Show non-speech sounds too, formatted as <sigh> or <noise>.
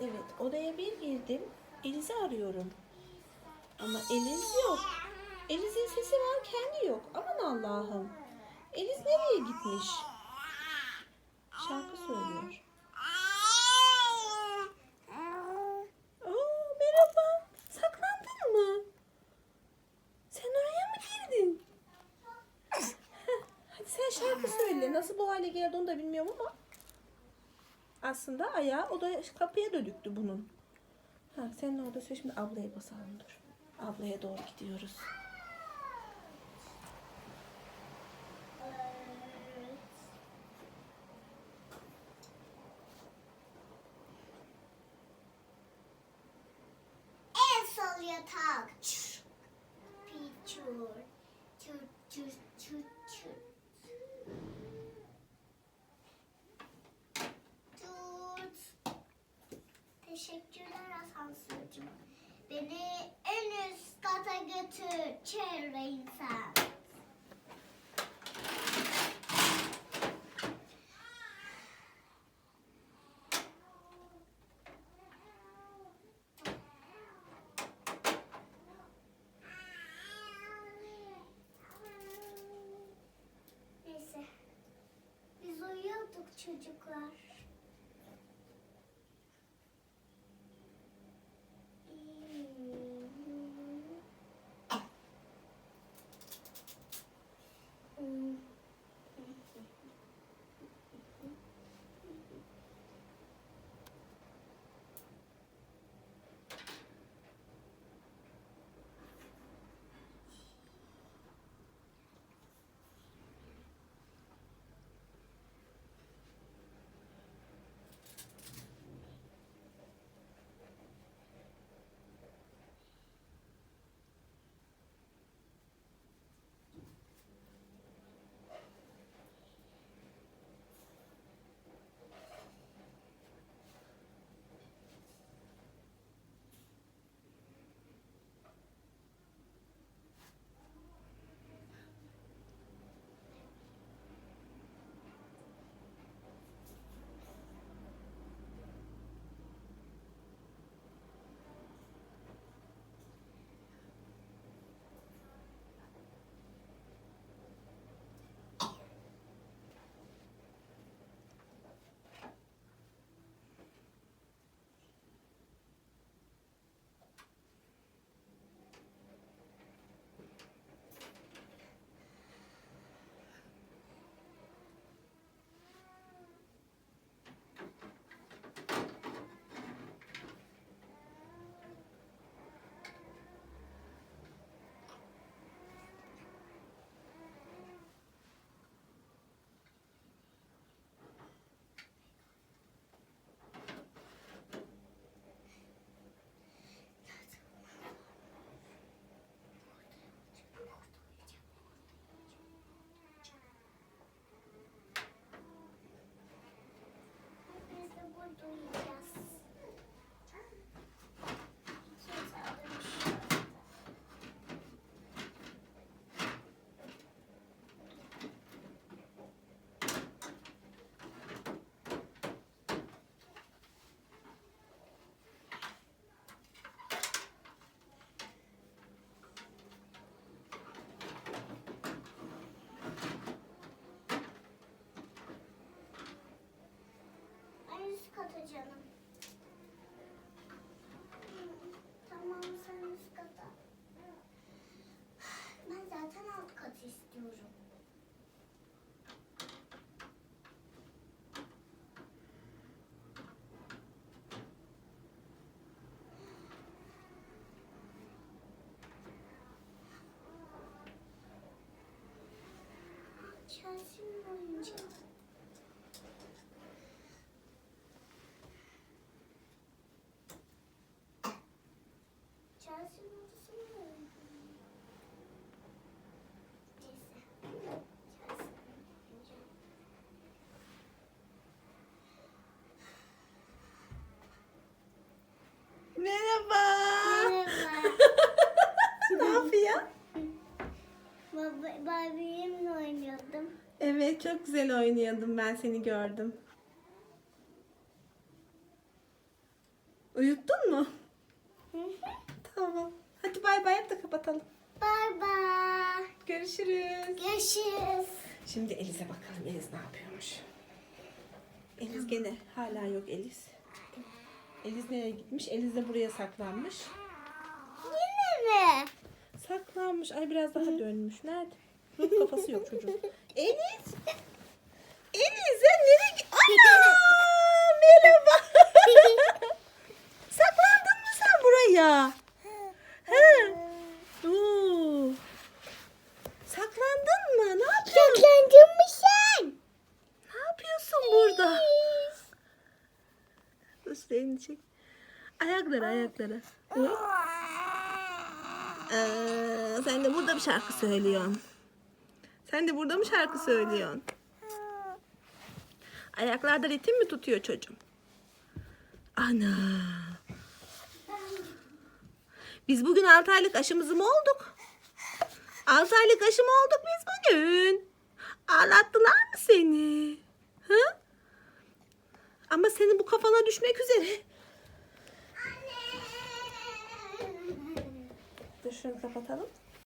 Evet odaya bir girdim. Eliz'i arıyorum. Ama Eliz yok. Eliz'in sesi var kendi yok. Aman Allah'ım. Eliz nereye gitmiş? Şarkı söylüyor. Merhaba. Saklandın mı? Sen oraya mı girdin? Hadi sen şarkı söyle. Nasıl bu hale geldi onu da bilmiyorum ama. Aslında ayağı o da kapıya dönüktü bunun. Ha, sen orada söyle şimdi ablaya basalım dur. Ablaya doğru gidiyoruz. Yatak. Piçur. Çur çur çur Beni en üst kata götür çevre insan. Neyse. Biz uyuyorduk çocuklar. Kata. Tamam sen üst kata. Ben zaten alt katı istiyorum. Chelsea'nin oyuncağı. Chelsea'nin odasını mı öldürdün? Neyse. Chelsea'nin oyuncağı. Merhaba. Merhaba. ne yapıyor? Baba, Barbie'imle oynuyordum. Çok güzel oynuyordum ben seni gördüm. Uyuttun mu? Hı hı. Tamam. Hadi bay bay yap da kapatalım. Bye bye. Görüşürüz. Görüşürüz. Şimdi Eliz'e bakalım. Eliz ne yapıyormuş? Eliz gene hala yok Eliz. Eliz nereye gitmiş? Eliz de buraya saklanmış. Yine mi? Saklanmış. Ay biraz daha dönmüş. Nerede? <laughs> Kafası yok çocuğun. Eliz. Eliz sen nereye git? Ana! Merhaba. <laughs> Saklandın mı sen buraya? He. Oo. Saklandın mı? Ne yapıyorsun? Saklandın mı sen? Ne yapıyorsun burada? Dur elini çek. Ayakları. Hı? Ee, sen de burada bir şarkı söylüyorsun. Sen de burada mı şarkı söylüyorsun? Ayaklarda ritim mi tutuyor çocuğum? Ana. Biz bugün 6 aylık aşımızı mı olduk? 6 aylık aşı mı olduk biz bugün? Ağlattılar mı seni? Hı? Ama senin bu kafana düşmek üzere. Dur şunu kapatalım.